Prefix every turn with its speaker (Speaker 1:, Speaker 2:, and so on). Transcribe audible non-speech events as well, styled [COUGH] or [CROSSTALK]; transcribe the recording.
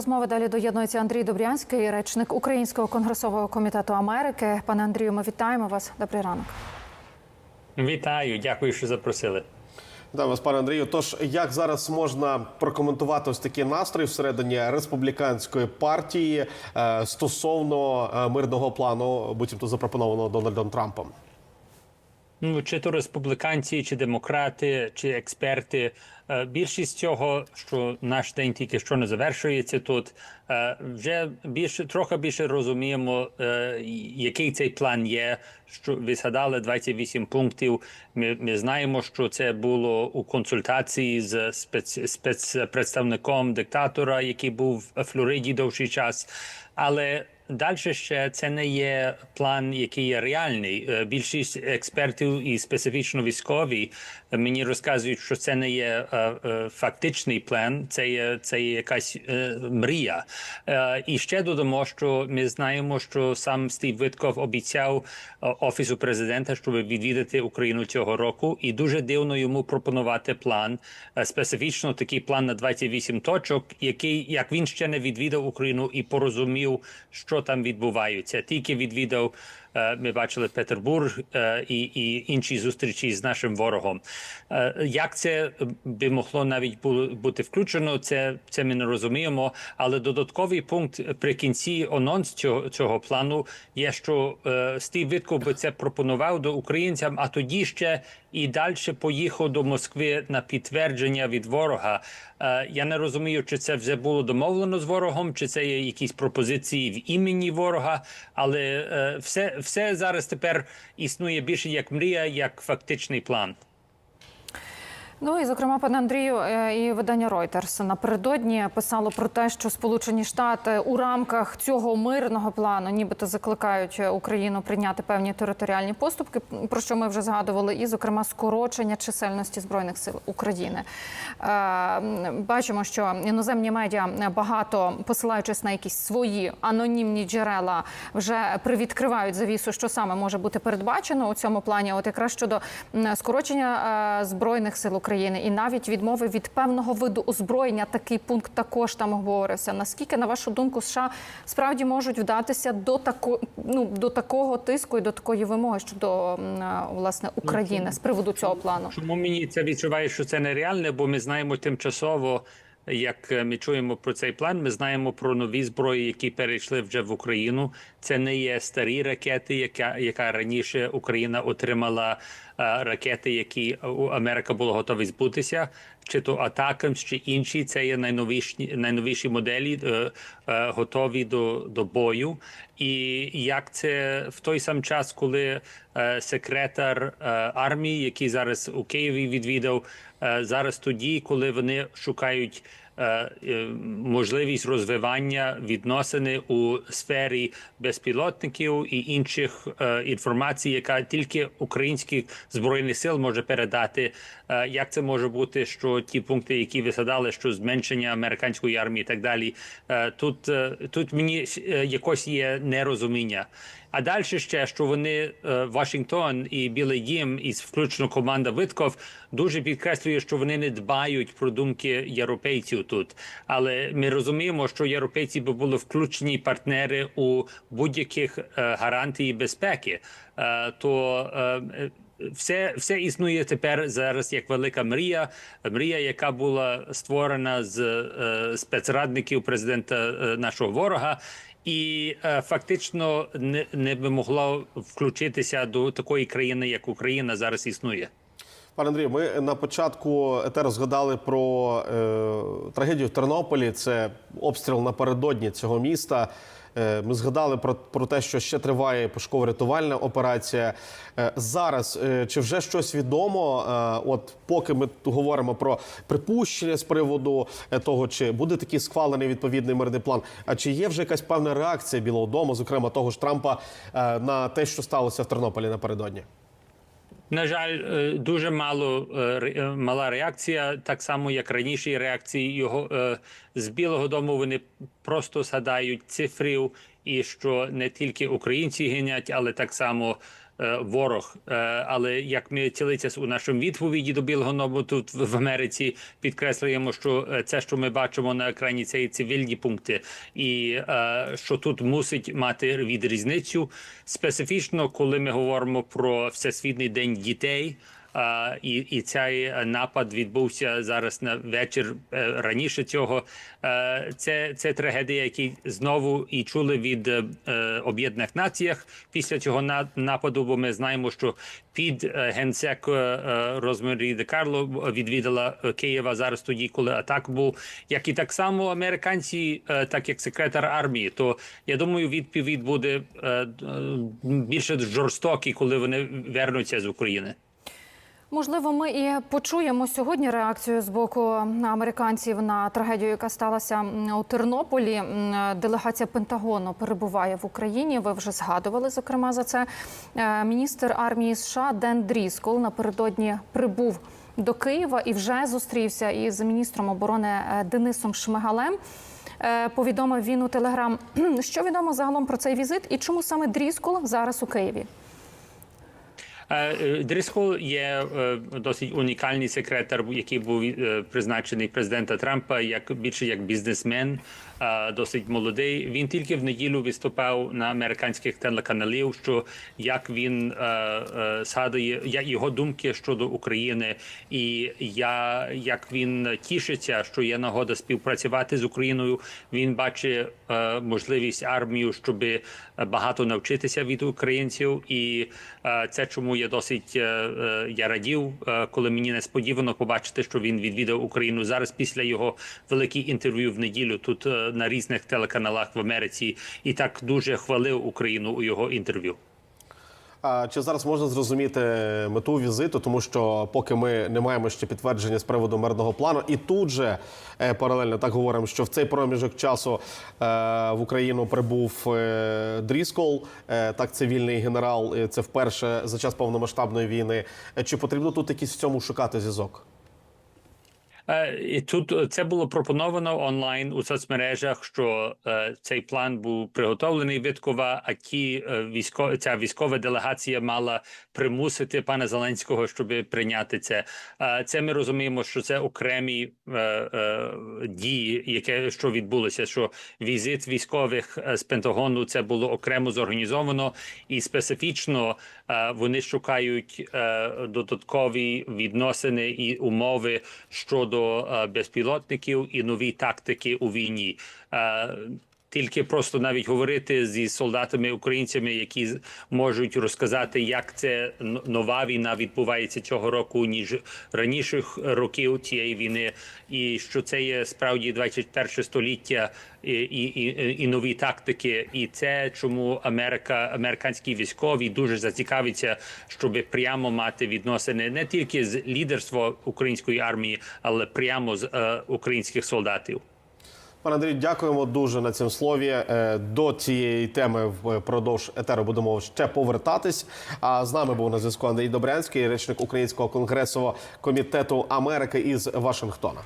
Speaker 1: Розмови далі доєднується Андрій Добрянський, речник Українського конгресового комітету Америки. Пане Андрію, ми вітаємо вас. Добрий ранок.
Speaker 2: Вітаю, дякую, що запросили.
Speaker 3: Да, вас, пане Андрію. Тож як зараз можна прокоментувати ось такі настрої всередині республіканської партії е, стосовно е, мирного плану, буцімто запропонованого Дональдом Трампом?
Speaker 2: Ну, чи то республіканці, чи демократи, чи експерти. е, Більшість цього, що наш день тільки що не завершується тут, е, вже більше трохи більше розуміємо, е, який цей план є. Що ви згадали 28 пунктів. Ми, ми знаємо, що це було у консультації з спец, спецпредставником диктатора, який був в Флориді довший час. Але Далі ще це не є план, який є реальний. Е, Більшість експертів і специфічно військові е, мені розказують, що це не є е, фактичний план, це є це є якась мрія. І ще додамо, що ми знаємо, що сам Стів Витков обіцяв офісу президента, щоб відвідати Україну цього року, і дуже дивно йому пропонувати план, специфічно такий план на 28 точок, який як він ще не відвідав Україну і порозумів, що там відбувається. Тільки відвідав. е, Ми бачили Петербург е, і, і інші зустрічі з нашим ворогом. Е, Як це би могло навіть бути включено? Це, це ми не розуміємо. Але додатковий пункт при кінці анонс цього, цього плану є, що Стів Витков би це пропонував до українцям, а тоді ще і далі поїхав до Москви на підтвердження від ворога. Я не розумію, чи це вже було домовлено з ворогом, чи це є якісь пропозиції в імені ворога. Але е, все, все зараз тепер існує більше як мрія, як фактичний план.
Speaker 1: Ну і зокрема, пане Андрію, е, і видання Reuters напередодні писало про те, що Сполучені Штати у рамках цього мирного плану, нібито закликають Україну прийняти певні територіальні поступки, про що ми вже згадували, і зокрема скорочення чисельності збройних сил України. Е, Бачимо, що іноземні медіа багато посилаючись на якісь свої анонімні джерела, вже привідкривають завісу, що саме може бути передбачено у цьому плані. От якраз щодо скорочення е, збройних сил України і навіть відмови від певного виду озброєння, такий пункт також там обговорився. Наскільки, на вашу думку, США справді можуть вдатися до тако, ну, до такого тиску і до такої вимоги щодо е, власне України з приводу цього плану?
Speaker 2: Чому мені це відчуває, що це нереальне? Бо ми знаємо тимчасово, як е, ми чуємо про цей план. Ми знаємо про нові зброї, які перейшли вже в Україну. Це не є старі ракети, яка яка раніше Україна отримала ракети, які Америка була готова збутися. Чи то атакам, чи інші, це є найновіші найновіші моделі, е, е, готові до, до бою. І як це в той сам час, коли е, секретар е, армії, який зараз у Києві відвідав, е, зараз тоді, коли вони шукають е, е, можливість розвивання відносини у сфері безпілотників і інших е, інформацій, яка тільки українських збройних сил може передати. Е, як це може бути, що ті пункти, які ви згадали, що зменшення американської армії, і так далі, е, тут, е, тут мені е, якось є нерозуміння. А далі ще що вони е, Вашингтон і Білий Дім, і включно команда Витков, дуже підкреслює, що вони не дбають про думки європейців тут. Але ми розуміємо, що європейці би були включені партнери у будь-яких е, гарантії безпеки. Е, то все, все існує тепер зараз як велика мрія. Мрія, яка була створена з е, спецрадників президента е, нашого ворога. І е, фактично не, не би могло включитися до такої країни, як Україна зараз існує.
Speaker 3: Пане Андрію, ми на початку етеру згадали про е, трагедію в Тернополі. Це обстріл напередодні цього міста. Е, ми згадали про, про те, що ще триває пошуково-рятувальна операція. Е, зараз е, чи вже щось відомо? От поки ми говоримо про припущення з приводу того, чи буде такий схвалений відповідний мирний план, а чи є вже якась певна реакція Білого Дому, зокрема того ж Трампа, на те, що сталося в Тернополі напередодні?
Speaker 2: На жаль, е, дуже мало е, е, мала реакція, так само як раніше реакції його з Білого Дому. Вони просто згадають цифрів, і що не тільки українці гинять, але так само ворог. Е, але як ми цілиться у нашому відповіді до Білого Нобу тут в Америці, підкреслюємо, що е, це, що ми бачимо на екрані, це і цивільні пункти, і е, що тут мусить мати відрізницю специфічно, коли ми говоримо про всесвітній день дітей. А, і, і цей напад відбувся зараз на вечір е, раніше цього. Е, Це, це трагедія, які знову і чули від е, Об'єднаних Націях після цього на- нападу. Бо ми знаємо, що під е, генсек е, Розмарі де Карло відвідала Києва зараз тоді, коли атак був. Як і так само американці, е, так як секретар армії, то я думаю, відповідь буде е, більше жорстокий, коли вони вернуться з України.
Speaker 1: Можливо, ми і почуємо сьогодні реакцію з боку американців на трагедію, яка сталася у Тернополі. Делегація Пентагону перебуває в Україні. Ви вже згадували зокрема за це. Е, Міністр армії США Ден Дріскол напередодні прибув до Києва і вже зустрівся із міністром оборони е, Денисом Шмигалем. Е, Повідомив він у телеграм, [CLEARS THROAT] що відомо загалом про цей візит і чому саме Дріскол зараз у Києві.
Speaker 2: Е, є е, досить унікальний секретар, який був е, призначений президента Трампа як більше як бізнесмен, е, досить молодий. Він тільки в неділю виступав на американських телеканалів, що як він е, е, згадує як його думки щодо України, і я як він тішиться, що є нагода співпрацювати з Україною. Він бачить е, можливість армію, щоб багато навчитися від українців, і це чому я досить я радів, коли мені несподівано побачити, що він відвідав Україну зараз після його великих інтерв'ю в неділю тут на різних телеканалах в Америці, і так дуже хвалив Україну у його інтерв'ю.
Speaker 3: А чи зараз можна зрозуміти мету візиту, тому що поки ми не маємо ще підтвердження з приводу мирного плану, і тут же е, паралельно так говоримо, що в цей проміжок часу е, в Україну прибув е, Дріскол, так цивільний генерал. Це вперше за час повномасштабної війни. Чи потрібно тут якийсь в цьому шукати зв'язок?
Speaker 2: Е, І тут е, це було пропоновано онлайн у соцмережах, що е, цей план був приготовлений Виткова, а ті е, військо, ця військова делегація мала примусити пана Зеленського, щоб прийняти це. Це ми розуміємо, що це окремі дії, яке що відбулося. Що візит військових з Пентагону це було окремо зорганізовано і специфічно вони шукають додаткові відносини і умови щодо е, безпілотників і нові тактики у війні. Тільки просто навіть говорити зі солдатами українцями, які можуть розказати, як це нова війна відбувається цього року, ніж раніших років цієї війни, і що це є справді 21 століття і, і, і, і нові тактики. І це чому Америка, американські військові дуже зацікавляться, щоб прямо мати відносини не тільки з лідерства української армії, але прямо з е, українських солдатів.
Speaker 3: Пане Андрій, дякуємо дуже на цьому слові. Е, До цієї теми впродовж етеру будемо ще повертатись. А з нами був на зв'язку Андрій Добрянський, речник Українського конгресового комітету Америки із Вашингтона.